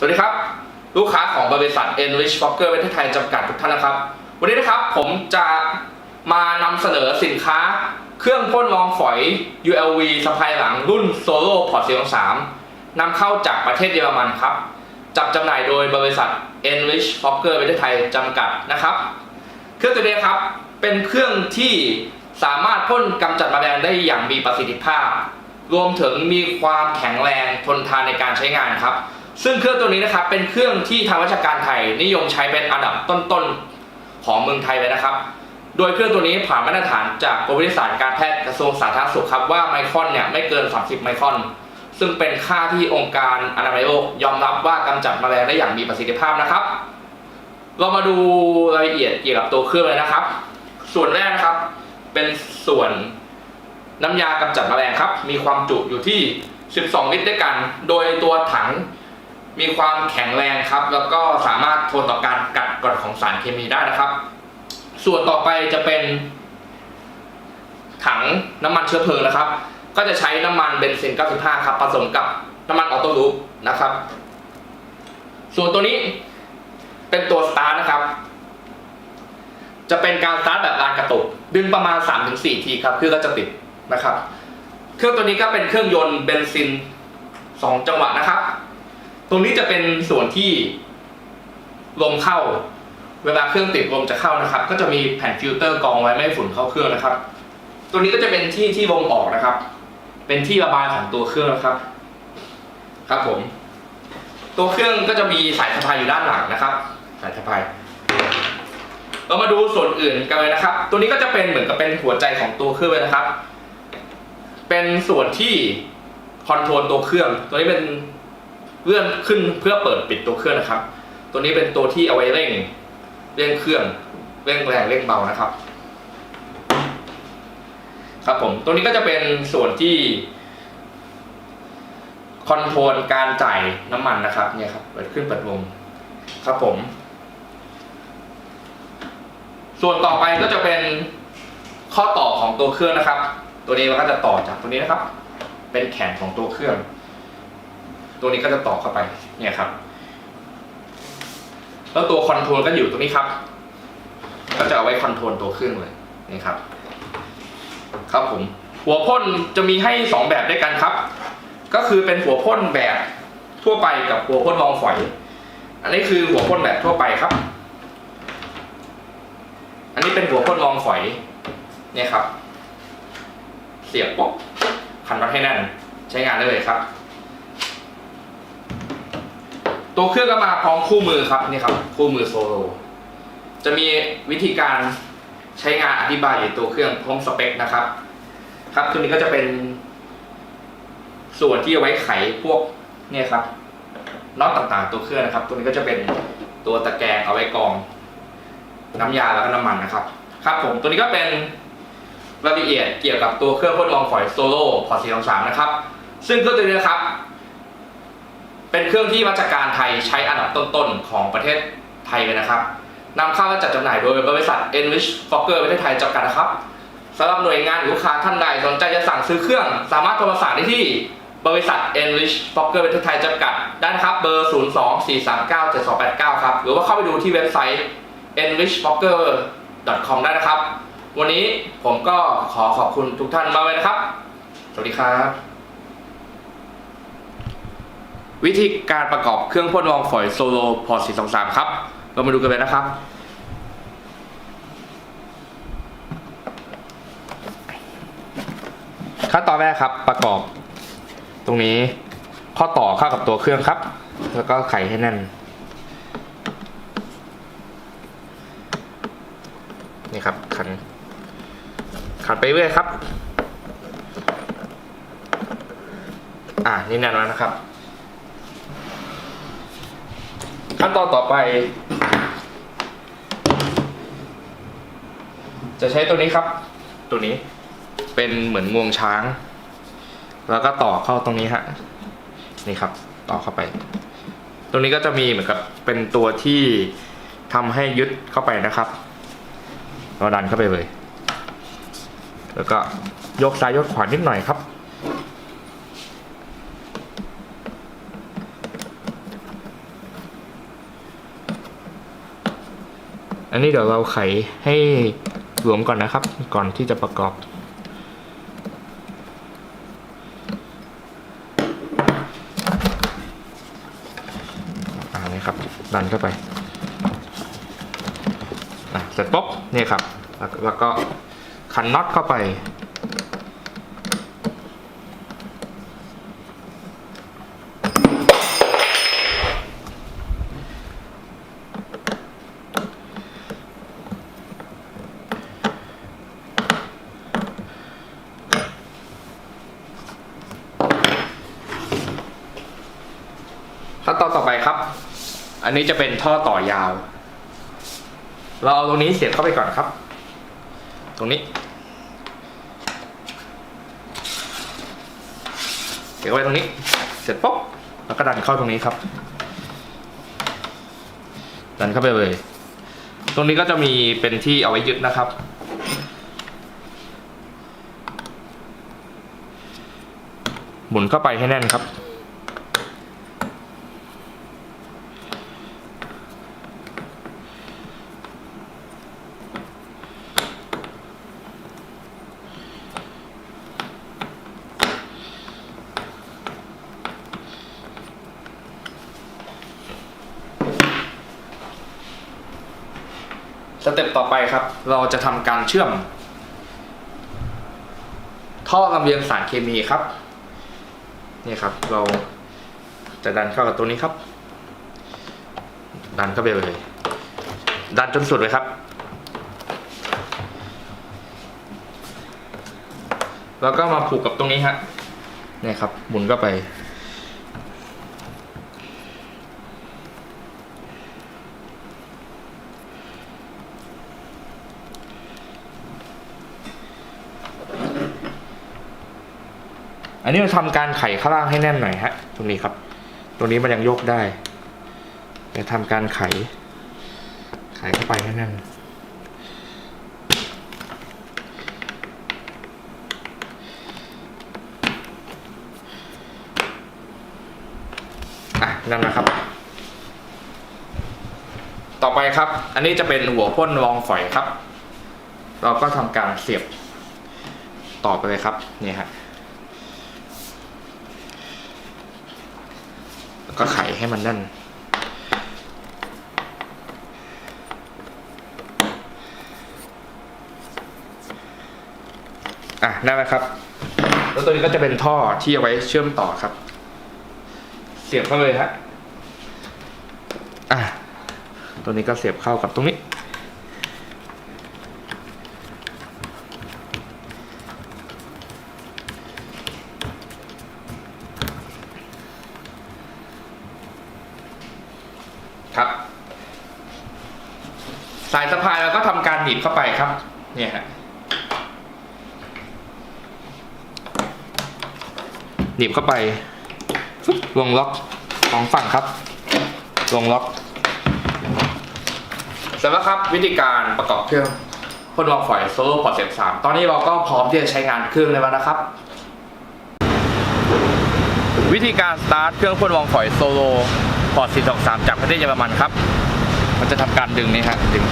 สวัสดีครับ ลูกค้าของบริษัท Enrich Fokker ประเทศไทยจำกัดทุกท่านนะครับ วันนี้นะครับผมจะมานำเสนอสินค้า เครื่องพ่นรองฝอย ULV สะพายหลังรุ่น Solo Port 423นำเข้าจากประเทศเยอรมันครับ จับจำหน่ายโดยบริษัท Enrich Fokker ประเทศไทยจำกัดนะครับ เครื่องตัวนี้ครับเป็นเครื่องที่สามารถพ่นกำจัดแมลงได้อย่างมีประสิทธิภาพ รวมถึงมีความแข็งแรงทนทานในการใช้งานครับ ซึ่งเครื่องตัวนี้นะครับเป็นเครื่องที่ทางราชการไทยนิยมใช้เป็นอันดับต้นๆของเมืองไทยเลยนะครับ โดยเครื่องตัวนี้ผ่านมาตรฐานจากกรมวิทยาศาสตร์การแพทย์กระทรวงสาธารณสุขครับว่าไมครอนเนี่ยไม่เกิน 30 ไมครอน ซึ่งเป็นค่าที่องค์การอนามัยโลกยอมรับว่ากำจัดแมลงได้อย่างมีประสิทธิภาพนะครับ เรามาดูรายละเอียดเกี่ยวกับตัวเครื่องเลยนะครับ ส่วนแรกนะครับ เป็นส่วนน้ำยากำจัดแมลงครับ มีความจุอยู่ที่ 12 ลิตรด้วยกัน โดยตัวถัง มีความแข็งแรงครับ แล้วก็สามารถทนต่อการกัดกร่อนของสารเคมีได้นะครับ ส่วนต่อไปจะเป็น ถังน้ำมันเชื้อเพลิงนะครับ ก็จะใช้น้ำมันเบนซิน 95 ครับผสมกับน้ำมันออโต้ลูปนะครับ ส่วนตัวนี้เป็นตัวสตาร์ทนะครับ จะเป็นการสตาร์ทแบบลานกระตุก ดึงประมาณ 3-4 ทีครับเครื่องก็จะติดนะครับ เครื่องตัวนี้ก็เป็นเครื่องยนต์เบนซิน 2 จังหวะนะครับ ตรงนี้จะเป็นส่วนที่ลมเข้า เวลาเครื่องติดลมจะเข้านะครับ ก็จะมีแผ่นฟิลเตอร์กองไว้ไม่ให้ฝุ่นเข้าเครื่องนะครับ ตัวนี้ก็จะเป็นที่ที่ลมออกนะครับ เป็นที่ระบายของตัวเครื่องนะครับ ครับผม ตัวเครื่องก็จะมีสายสะพายอยู่ด้านหลังนะครับ สายสะพายเรามาดูส่วนอื่นกันเลยนะครับ ตัวนี้ก็จะเป็นเหมือนกับเป็นหัวใจของตัวเครื่องเลยนะครับ เป็นส่วนที่คอนโทรลตัวเครื่อง ตัวนี้เป็น เลื่อนขึ้นเพื่อเปิดปิดตัวเครื่องนะครับ ตัวนี้เป็นตัวที่เอาไว้เร่งเร่งเครื่องเร่งแรงเร่งเบานะครับ ครับผมตัวนี้ก็จะเป็นส่วนที่คอนโทรลการจ่ายน้ำมันนะครับเนี่ยครับเปิดขึ้นเปิดลงครับผม ส่วนต่อไปก็จะเป็นข้อต่อของตัวเครื่องนะครับ ตัวนี้มันก็จะต่อจากตัวนี้นะครับ เป็นแขนของตัวเครื่อง ตัวนี้ก็จะต่อเข้าไปเนี่ยครับ แล้วตัวคอนโทรลก็อยู่ตรงนี้ครับ ก็จะเอาไว้คอนโทรลตัวเครื่องเลยนี่ครับ ครับผม หัวพ่นจะมีให้สองแบบด้วยกันครับ ก็คือเป็นหัวพ่นแบบทั่วไปกับหัวพ่นรองฝอย อันนี้คือหัวพ่นแบบทั่วไปครับ อันนี้เป็นหัวพ่นรองฝอยเนี่ยครับ เสียบปุ๊บขันน็อตให้แน่นใช้งานได้เลยครับ ตัวเครื่องก็มาพร้อมคู่มือครับนี่ครับ คู่มือโซโลจะมีวิธีการใช้งานอธิบายอยู่ตัวเครื่องพร้อมสเปคนะครับ ครับตัวนี้ก็จะเป็น ส่วนที่เอาไว้ไขพวกเนี่ยครับน็อตต่างๆ ตัวเครื่องนะครับ ตัวนี้ก็จะเป็นตัวตะแกรงเอาไว้กรอง น้ำยาแล้วก็น้ำมันนะครับ ครับ ผมตัวนี้ก็เป็นรายละเอียดเกี่ยวกับตัวเครื่องพ่นรองฝอยโซโล่พอร์ต423นะครับ ซึ่งเครื่องตัวนี้นะครับ เป็นเครื่องที่ราชการไทยใช้อันดับต้นๆของประเทศไทยเลยนะครับนำเข้าและจัดจำหน่ายโดยบริษัท Enrich Fokker ประเทศไทยจำกัดนะครับสำหรับหน่วยงานหรือลูกค้าท่านใดสนใจจะสั่งซื้อเครื่อง สามารถโทรมาสั่งได้ที่บริษัท Enrich Fokker ประเทศไทยจำกัดได้นะครับเบอร์ 0 2 4 3 9 7 2 8 9 ครับ หรือว่าเข้าไปดูที่เว็บไซต์ enrichfokker.com ได้นะครับ วันนี้ผมก็ขอขอบคุณทุกท่านมากเลยนะครับ สวัสดีครับ วิธีการประกอบเครื่องพ่นรองฝอยโซโลพอร์ต423 ครับ เรามาดูกันเลยนะครับ ขั้นตอนแรกครับประกอบ ตรงนี้ข้อต่อเข้ากับตัวเครื่องครับ แล้วก็ไขให้แน่น นี่ครับขันขันไปเรื่อยครับ อ่านี่แน่นแล้วนะครับ ขั้นตอนต่อไป จะใช้ตัวนี้ครับ ตัวนี้เป็นเหมือนงวงช้าง แล้วก็ต่อเข้าตรงนี้ฮะนี่ครับ ต่อเข้าไป ตรงนี้ก็จะมีเหมือนกับเป็นตัวที่ทำให้ยึดเข้าไปนะครับเราดันเข้าไปเลย แล้วก็ยกซ้ายยกขวานิดหน่อยครับ อันนี้เดี๋ยวเราไขให้หลวมก่อนนะครับ ก่อนที่จะประกอบ อ่านี่ครับ ดันเข้าไปอะเสร็จปุ๊บนี่ครับ แล้วแล้วก็ขันน็อตเข้าไป ขั้นตอนต่อไปครับ อันนี้จะเป็นท่อต่อยาว เราเอาตรงนี้เสียบเข้าไปก่อนครับ ตรงนี้ เสียบเข้าไปตรงนี้ เสร็จปุ๊บแล้วก็ดันเข้าตรงนี้ครับ ดันเข้าไปเลย ตรงนี้ก็จะมีเป็นที่เอาไว้ยึดนะครับหมุนเข้าไปให้แน่นครับ เต็ปต่อไปครับ เราจะทำการเชื่อม ท่อลำเลียงสารเคมีครับ นี่ครับ เราจะดันเข้ากับตัวนี้ครับ ดันเข้าไปเลย ดันจนสุดเลยครับ แล้วก็มาผูกกับตรงนี้ฮะนี่ครับหมุนเข้าไป อันนี้เราทำการไขข้างล่างให้แน่นหน่อยฮะ ตรงนี้ครับ ตรงนี้มันยังยกได้จะทำการไข ไขเข้าไปให้แน่นอะนั่นนะครับ ต่อไปครับ อันนี้จะเป็นหัวพ่นรองฝอยครับ เราก็ทำการเสียบต่อไปเลยครับ นี่ฮะ แล้ว ก็ไขให้มันแน่น อะนั่นแหละครับ แล้วตัวนี้ก็จะเป็นท่อที่เอาไว้เชื่อมต่อครับ เสียบเข้าเลยฮะอะตัวนี้ก็เสียบเข้ากับตรงนี้ ครับ สายสะพายเรา ก็ทำการหนีบเข้าไปครับ เนี่ยฮะหนีบเข้าไปฟึ๊บลงล็อกของฝั่งครับลงล็อกเสร็จแล้วครับวิธีการประกอบเครื่องพ่นวางฝอยโซโล่พอร์ตเสียบสามตอนนี้เราก็พร้อมที่จะใช้งานเครื่องแล้วนะครับ วิธีการสตาร์ทเครื่องพ่นวางฝอยโซโลพอร์ต423จากประเทศเยอรมันครับ มันจะทำการดึงนี่ฮะดึง